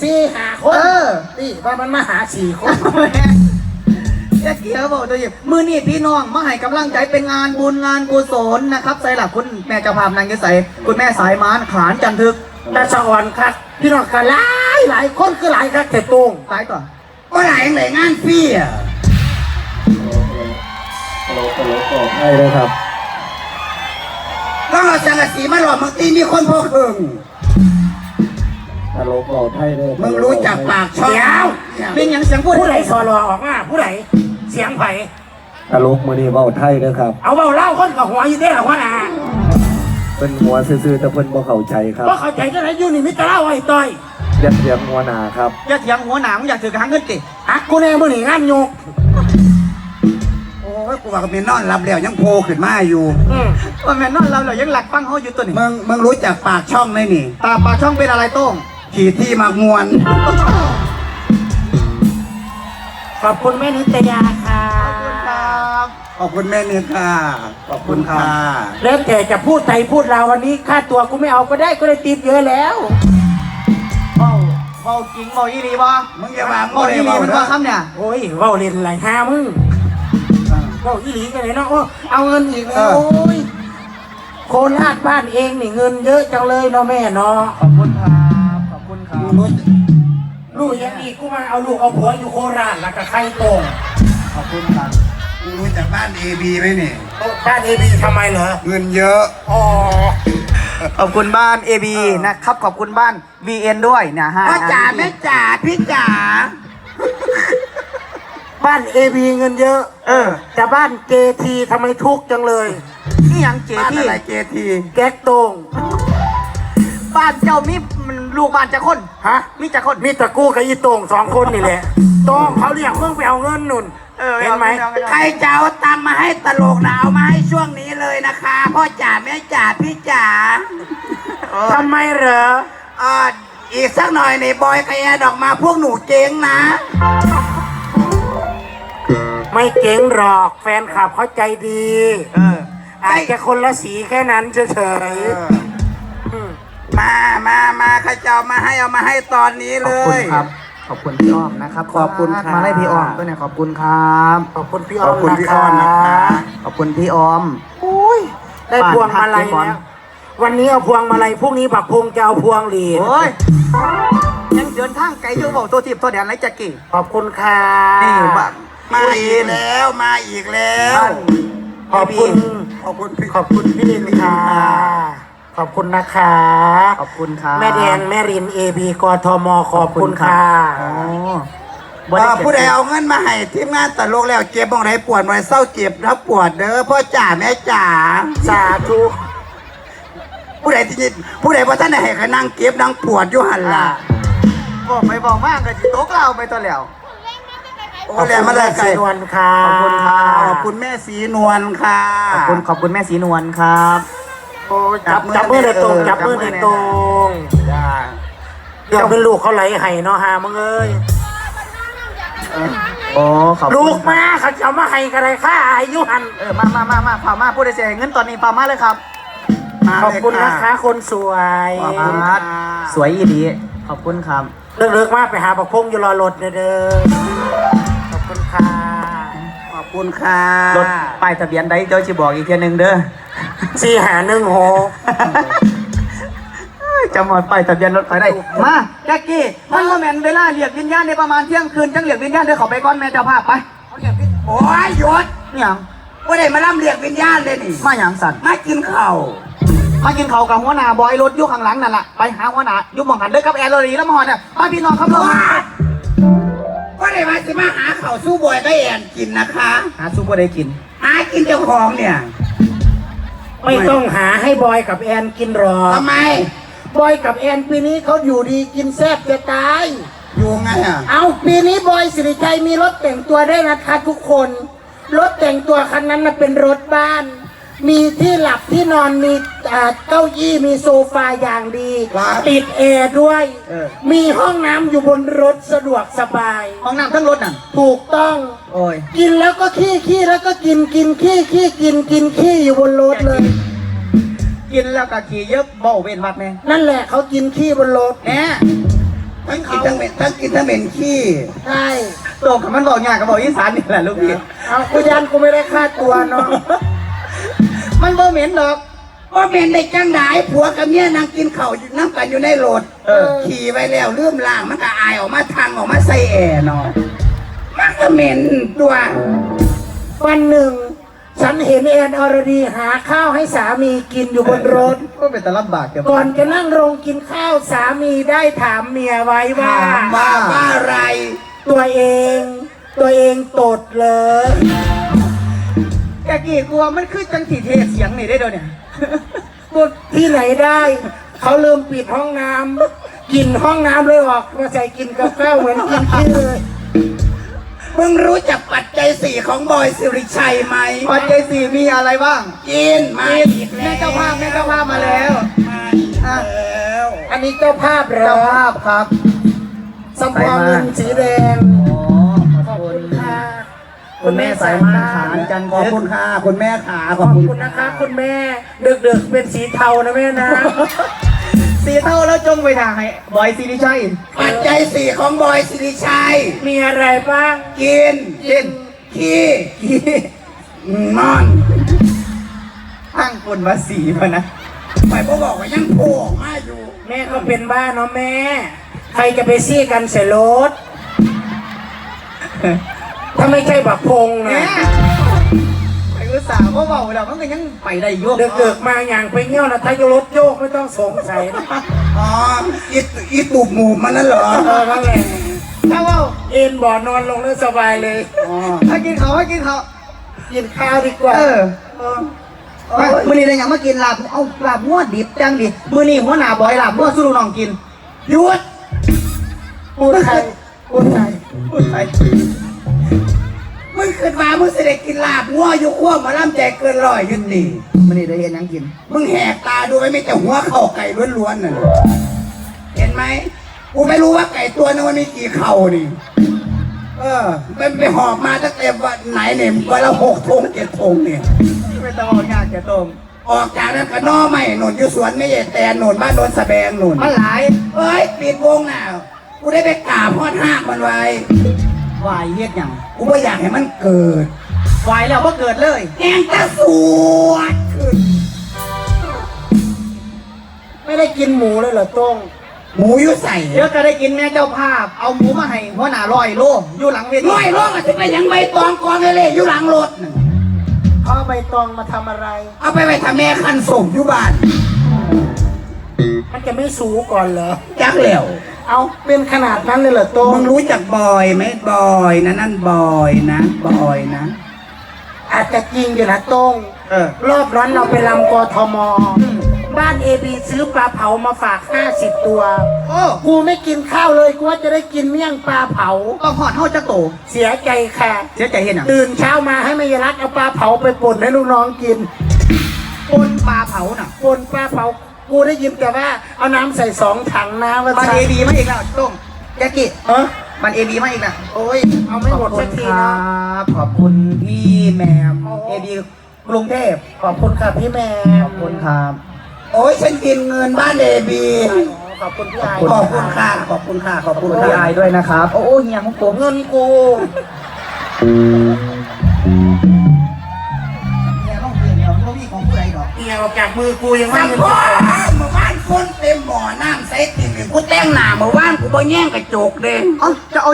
สี่หาคเอนอนี่ว่ามันมาหาสี่คนแจ็คกี้เขาบอกตัวเองมือนี่พี่น้องมาให้กำลังใจเป็นงานบุญงานกุศลนะครับใส่หลักคุณแม่เจ้าภาพนางยศใสคุณแม่สายมานขานจันทึกแต่สวรรค์ครับ พี่น้องกันหลายหลายคนคือหลายครับแต่ตรงสายต่อว่าไหนไหนงานฟรีอะใช่เลยครับต้องเอาสังกะสีมาหล่อมึงตีมีคนพกเอิง ตลกเบาไทยเลยมึงรู้จักปากช่องเดี๋ยว เป็นอย่างเสียงพูดผู้ใดสอรอออกมาผู้ใดเสียงไผ่ตลกมือนี่เบาไทยเลยครับ เอาเบาเล่าคนกับหัวอยู่ได้หรอวะนะเป็นหัวซื่อๆแต่เพิ่นบ่เข้าใจครับว่าเข้าใจจะไหนอยู่นี่มิตรเล่าไอ้ต้อยเรียกเสียงหัวหน้าครับอย่าเถียงหัวหนามงอยากถือกระหังเงินเก่งฮักกูแน่มื่อนี่งานโยกโอ้ยกูว่าก็มีนอนรับแล้วยังโผล่ขึ้นมาอยู่อืมว่าแม่นอนเราเรายังหลักฟังเขาอยู่ตัวนี้มึงมึงรู้จักปากช่องไหมนี่ตาปากช่องเป็นอะไรโต้ง ขี่ที่มากมวน ขอบคุณแม่นิตยาค่ะ ขอบคุณแม่นี่ค่ะขอบคุณค่ะแล้วแต่จะพูดไทยพูดลาววันนี้ค่าตัวกูไม่เอาก็ได้ก็ได้ติดเยอะแล้วเบาเบาจริงเบาอีหลีบ่มึงอย่ามาเบาอีหลีมันว่าคำเนี่ยโอ้ยเว้าเล่นไรห้ามึงเว้าอีหลีกันเลยเนาะโอ้เอาเงินอีกแล้วโอ้ยโคราชบ้านเองนี่เงินเยอะจังเลยเนาะแม่เนาะ ขอบคุณครั บขอบคุณครับลูกยังอีกกูมาเอาลูกเอาผัวอยู่โคราชแล้วก็ใครโตรงขอบคุณครับมึงรู้จักบ้านเอบีไหมนี่โต๊ะบ้านเอบีทำไมเหรอ เงินเยอะ อ๋อ ขอบคุณบ้าน AB นะครับ ขอบคุณบ้าน VN ด้วยเนี่ยฮะพ่อจ๋าแม่จ๋าพี่จ๋าบ้านเอบีเงินเยอะ เออ แต่บ้านเจทีทำไมทุกข์จังเลย นี่ยังเจบ้านที่อะไรเกที แก๊กโตรง บ้านเจ้ามีมัน ลูกบ้านจะคนฮะ มีจะคนมีตะกู้กับอีโตงสองคนนี่แหละโตงเขาเรียกเพิ่งไปเอาเงินนุ่นเออเห็นไหม อาปเอาใครจะเอาตังค์มาให้ตลกนะเอามาให้ช่วงนี้เลยนะคะพ่อจ๋าแม่จ๋าพี่จ๋าทำไมเหรออ่าอีกสักหน่อยในบอยกระแยดออกมาพวกหนูเจ๊งนะ ไม่เก่งหรอกแฟนคลับเขาใจดี เอออาจจะคนละสีแค่นั้นเฉย มามามาใครจะเอามาให้เอามาให้ตอนนี้ขเลอบคุณย ครับ ขอบคุณพี่อ้อมนะครับ ขอบคุณครับ มาไล่พี่อ้อมด้วยเนี่ยขอบคุณครับๆขอบคุณพี่ขอ้ออบมคุณนะพี่คอ้อนนะคะขอบคุณพี่อ้อม อุ้ยได้พวงมาลัยบ้านพักเจ๊บอล แล้ววันนี้เอาพวงมาลัยพรุ่งนี้บักพงจะเอาพวงหลีดโอ้ยยังเดินทางไกลอยู่บอกตัวทีบตัวแดนไรจักกี้ขอบคุณค่ะนี่บ้านมาอีกแล้วมาอีกแล้ว ขอบคุณขอบคุณพี่ขอบคุณพี่ลินค่ะ ขอบคุณนะคะ ขอบคุณครับแม่แดงแม่รินเอบีกทมขอบคุณค่ะโอ้บ่อ่าเก็บผู้ใดเอาเงินมาให้ทีมงานตลกแล้วเจ็บบ้างไรปวดบ้างไรเศร้าเจ็บถ้าปวดเด้อพ่อจ๋าแม่จ๋าสาธุผู้ใดที่ผู้ใดว่าท่านได้ให้เขานั่งเก็บนั่งปวดอยู่หันล่ะบอกไปบอกมากก็จิโต๊ะเราไปตัวแล้ว โอ้แล้วมาเลยไก่นวลค่ะขอบคุณค่ะ ขอบคุณแม่สีนวลค่ะ ขอบคุณขอบคุณแม่สีนวลครับ โอ้ยจับจับมือเลยตรงเออจับมือจับมืเลอยเลยตรงจ้าเดี๋ยวเป็นลูกเขาไหลไห้เนาะฮามึงเอ้ยโอ้ขอบคุณลูกมาเขาจะเอามาให้กันไรค่าอายุหันเออมามามามาพามาพูดได้เสียเงินตอนนี้พามาเลยครับมาขอบเลยคุณนะคะคนสวยขอบคุณคค่ะรับสวยอีดีขอบคุณครับเลิกๆมากไปหาบักพงอยู่รอรถเด้อ คุณค่ะรถป้ายทะเบียนใดเดี๋ยวจะบอกอีกเทียหนึงเด้อสี่หาหนึ่งหกจำหมดป้ายทะเบียนรถไปได้ มาแจ็คกี้มันโมเมนเวลาเรียกวิญญาณในประมาณเที่ยงคืนจังเรียกวิญญาณเดี๋ยวเขาไปก่อนแม่เจ้าภาพไปโอ้ยหยศนี่หยังว่าได้มาล่ำเรียกวิญญาณเลยนี่มาหยังสันมากินข้าวมากินเขาวกับหัวหน้าบอยรถอยู่ข้างหลังนั่นแหละไปหาหัวหน้าอยู่หมองหันเด้อครับแอร์โรลีแล้วมาหอนเนี่ยมาพี่น้องครับเราว่า ได้มาจะมาหาข้าวสู้บอยก็แอนกินนะคะ หาซุปเปอร์ได้กิน หากินเจ้าของเนี่ยไม่ต้องหาให้บอยกับแอนกินหรอกทำไม บอยกับแอนปีนี้เขาอยู่ดีกินแซ่บจะตาย อยู่ไงอะ เอาปีนี้บอยสิริชัยมีรถแต่งตัวได้วยนะคะทุกคน รถแต่งตัวคันนั้นนะเป็นรถบ้าน มีที่หลับที่นอนมีอ่าเก้าอี้มีโซฟาอย่างดีติดแอร์ด้วย เออ มีห้องน้ำอยู่บนรถสะดวกสบาย ห้องน้ำทั้งรถน่ะ ถูกต้อง โอ้ย กินแล้วก็ขี้ขี้แล้วก็กินกินขี้ขี้กินกินขี้อยู่บนรถเลย กินแล้วก็ขี่เยอะเบ้าเว้นวักแน่นั่นแหละเขากินขี้บนรถแหน่ทั้งกินทั้งเหม็นทั้งกินทั้งเหม็นขี้ใช่โตกับมันบอกยากกับบอกอีสานนี่แหละลูกพี่เอากูยันกูไม่ได้ค่าตัวเนาะ มันบ่เหม็นดอกว่าเหม็นได้จังไดผัวกับเมียนั่งกินข้าวอยู่น้ำกันอยู่ในรถเออ ขี่ไปแล้วเลื่อมล่างมันก็อายออกมาทางออกมาใส่แอร์เนาะมันก็เหม็นตัว วันหนึ่ง ฉันเห็นแอนอรดีหาข้าวให้สามีกินอยู่บนรถ ก็เป็นตะลำบากกับก่อนจะนั่งลงกินข้าวสามีได้ถามเมียไว้ว่า ถามว่าว่าอะไร ตัวเอง ตัวเองตดเลย แกกี่กลัวมันคือจังสีเทเสียงนี่ได้เดี๋ยวเนี่ยตดที่ไหนได้ เขาลืมปิดห้องน้ำกินห้องน้ำเลยออกมาใส่กินกับข้าวเหมือนกินขี้เลยมึงรู้จักปัจจัยสี่ของบอยสิริชัยไหมปัจจัยสี่มีอะไรบ้างกินมากินอีกแล้วแม่เจ้าภาพแม่เจ้าภาพมาแล้วมาอีกแล้วอันนี้เจ้าภาพเหรเจ้าอภาพครับสมพรเงินสีแดง อ๋อขอบคุณค่ะ คุณแม่สายมานขานจันทร์ขอบคุณค่ะคุณแม่ขาขขออบบคุณคุณนะคะ คุณแม่ดึกๆเป็นสีเทานะแม่นะ สีเท่าแล้วจงไปทางให้บอยซีริชัยปัจจัยสี่ของบอยสิริชัย มีอะไรบ้าง กินกินขี้ขี้นอนตั้งคนมาสีมานะไปพ่อบอกว่ายังโผล่ออกมาอยู่ แม่ก็เป็นบ้าเนาะแม่ ใครจะไปซี่กันใส่รถ ถ้าไม่ใช่บักพงแหมนะไปอุตส่าห์เบาๆแล้วมันก็ยังไปได้อยุ่เดึกๆมาอย่างไปเงี้ยวนะถ้ารถโยกไม่ต้องสงสัยนะอ๋ออีตอีตูบหมูมันนั่นเหรอเออนั่นแหละถ้าว่าเอ็นบ่อนอนลงได้สบายเลยอ๋อถ้ากินเขาให้กินเขากินข้าวดีกว่าเออเออมามื่อนี้เลยยังมากินลาบเอาลาบม้วนดิบจังดิมื่อนี้หัวหน้าบอยลาบม้วนสู้ลูกน้องกินหยุดพูดไทยพูดไทยพูดไปมึง ขึ้นมามึงเสด็จกินลาบงัวอยู่ขั้วหมาล่ำใจเกินร้อยอยุติมื่อนี้ได้เห็นยังกิน มึงแหกตาดูไว้ไม่แต่หัวเข่าไก่ล้วนๆน่ะเห็นไหมกูไม่รู้ว่าไก่ตัวนึงมันมีกี่เข่านี่ เออเป็นไปหอบมาตั้งแต่วันไหนเนี่ยวันละหกทงเจ็ดทงเนี่ย ไม่ต้องเอายากแกต้มออกจากนั้นก็นอไม่หนุนอยู่สวนไม่ใหญ่แต่หนุนบ้านโดนสะแบงหนุนมันหลาย เอ้ยปิดวงน่ะกูได้ไปกราบพ่อทากมันไว้ วายเฮ็ดหยังกูไม่อยากให้มันเกิดวายแล้วก็เกิดเลยแหงตะสวดขึ้นไม่ได้กินหมูเลยเหรอโต้งหมูอยู่ใส่เดี๋ยวก็ได้กินแม่เจ้าภาพ เอาหมูมาให้หัวหน้าลอยโลอยู่หลังเวทีร้อยร้องอะจะไปยังใบตองกองเล่ๆอยู่หลังรถน่ะเขาเอาใบตองมาทำอะไร เอาไปไว้ทำแม่คันส่งอยู่บ้านมันจะไม่สูก่อนเหรอจักแล้ว เอาเป็นขนาดนั้นเลยเหรอโต้งมึงรู้จักบอยไหมบอยนะนั่นบอยนะบอยนะ อาจจะจริงอยู่นะโต้งเออ รอบนั้นเราไปลำกทม บ้านเอบีซื้อปลาเผามาฝาก 50 ตัว โอ้กูไม่กินข้าวเลยกูว่าจะได้กินเมี่ยงปลาเผาต้องหอดเท่าจะโตเสียใจค่ะ เสียใจเห็นอะตื่นเช้ามาให้แม่ยายรักเอาปลาเผาไปป่นให้ลูกน้องกิน ปนปลาเผาน่ะ ป่นปลาเผา กูได้ยินแต่ว่าเอาน้ำใส่สองถังน้ำแล้วมันใส่เอบีมาอีกแล้วต้มแจ็คกี้เออมันเอบีมาอีกแล้วโอ้ยเอาไม่หมดสักทีคนะรับขอบคุณพี่แหมมเอบีกรุงเทพขอบคุณค่ะพี่แม่ขอบคุณครับ โอ้ยฉันกินเงินบ้านเอบีขอบคุณพี่ไอขอบคุณค่ะขอบคุณค่ะขอบคุณพี่ไอค่ะด้วยนะครับ โอ้โหเฮียของผมเงินกู ใดดอกเอี่ยวออกจากมือกูยังไม่สัมเงินพ่อเมื่อวานคนเต็มหม้อน้ำใส่ติ่มกูแต่งหน้าเมื่อวานกูบ่แย่งกระจกเด้เอ้าจะเอา